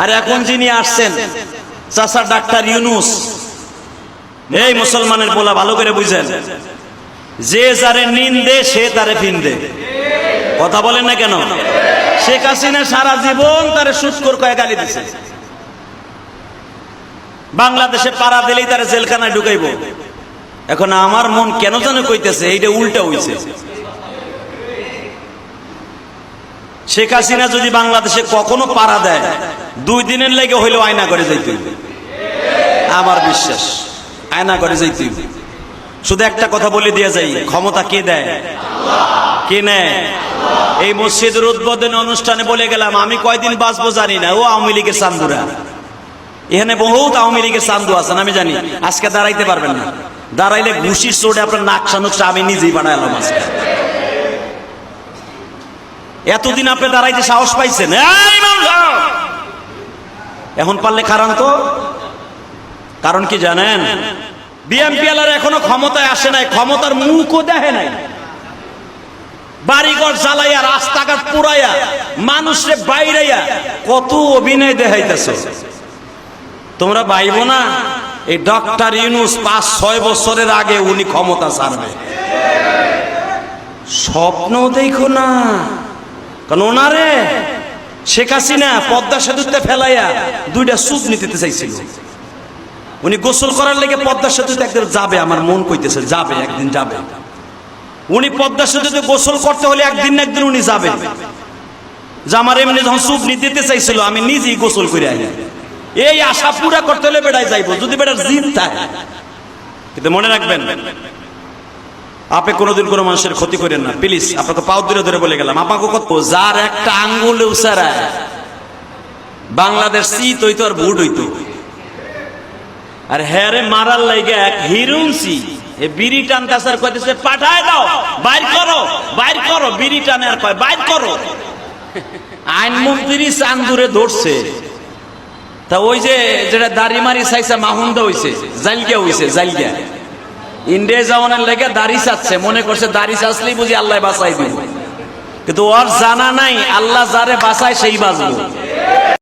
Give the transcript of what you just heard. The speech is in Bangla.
আর এখন যিনি আসছেন চাষা ডাক্তার ইউনুস, এই মুসলমানের বলা ভালো করে বুঝেন, যে যারে নিন্দে, সে তারে ফিন্দে। কথা বলেন না কেন? শেখ হাসিনা সারা জীবন তারে সুস্কর কয়ে গালি দিছে। বাংলাদেশে পাড়া দিলেই তারা জেলখানায় ঢুকাইব। এখন আমার মন কেন যেন কইতেছে, এইটা উল্টা হইছে। শেখ হাসিনা যদি বাংলাদেশে কখনো পাড়া দেয়, দুই দিনের লেগে হইলেও আয়না করে যাইতে। আমার বিশ্বাস, আয়না করে যাইতে শুধু একটা কথা বলে দিয়ে যাই, ক্ষমতা কে দেয়? কে নেয়? এই মসজিদের উদ্বোধনী অনুষ্ঠানে বলে গেলাম, আমি কয়দিন বাঁচবো জানি না, ও আওয়ামী লীগের চান্দুরা। এখানে বহুত আওয়ামী লীগের চান্দু আছেন, আমি জানি, আজকে দাঁড়াইতে পারবেন না। দাঁড়াইলে ঘুষির চোটে আপনার নাকশা নুকশা আমি নিজেই বানাইলাম আজকে। এতদিন আপনি দাঁড়াইতে সাহস পাইছেন? এখন পারলে কারণ তো? কারণ কি জানেন? বিএমপি এখনও ক্ষমতায় আসে নাই, ক্ষমতার মুখও দেখে নাই। বাড়িঘর জ্বালাইয়া, রাস্তাঘাট পুরাইয়া মানুষরে বাইরাইয়া কত অভিনয় দেখাইতেছ। তোমরা বাইব না, এই ডক্টর ইউনুস পাঁচ, ছয় বছরের আগে উনি ক্ষমতা ছাড়বে। স্বপ্ন দেখো না। কারণ ওনারে শেখ হাসিনা পদ্মা সেতুতে ফেলাইয়া দুইটা সুদ নিতে চাইছিল। উনি গোসল করার লেগে পদ্মা সেতুতে একদিন যাবে, আমার মন কইতেছে যাবে, একদিন যাবে। উনি পদ্মা সেতুতে গোসল করতে হলে একদিন না একদিন উনি যাবেন যে আমার এমনি যখন সুপ দিতে চাইছিল, আমি নিজেই গোসল করে আনি। এই আশা পুরা করতে হলে বেড়ায় যাইবো, যদি বেড়ার জিদ থাকে। কিন্তু মনে রাখবেন আপনি কোনোদিন কোনো মানুষের ক্ষতি করেন না। প্লিজ আপনাকে পাও ধরে ধরে বলে গেলাম। আপনাকে কত? যার একটা আঙ্গুলে উসারায়। বাংলাদেশ সিত হইতো আর ভুট হইতো। আর হ্যারে মারার লাইগে এক হিরুনসি এ বিড়ি টানতাছে আর কইতেছে পাঠায় দাও, বাইর করো বাইর করো, বিড়ি টানে আর কয়, বাইর করো। আইনমন্ত্রী চান্দুরে ধরছে। তা ওই যে, যেটা দাড়ি মারি চাইছে, মাহুন্দা হইছে জালগিয়া হইছে জালগিয়া ইন্ডিয়া যাওয়ানের লেগে দাড়ি চাচ্ছে, মনে করছে দাড়ি চাচ্লেই বুঝি আল্লাহ বাঁচাই দিব। কিন্তু ওর জানা নাই, আল্লাহ যারে বাঁচায় সেই বাঁচবো।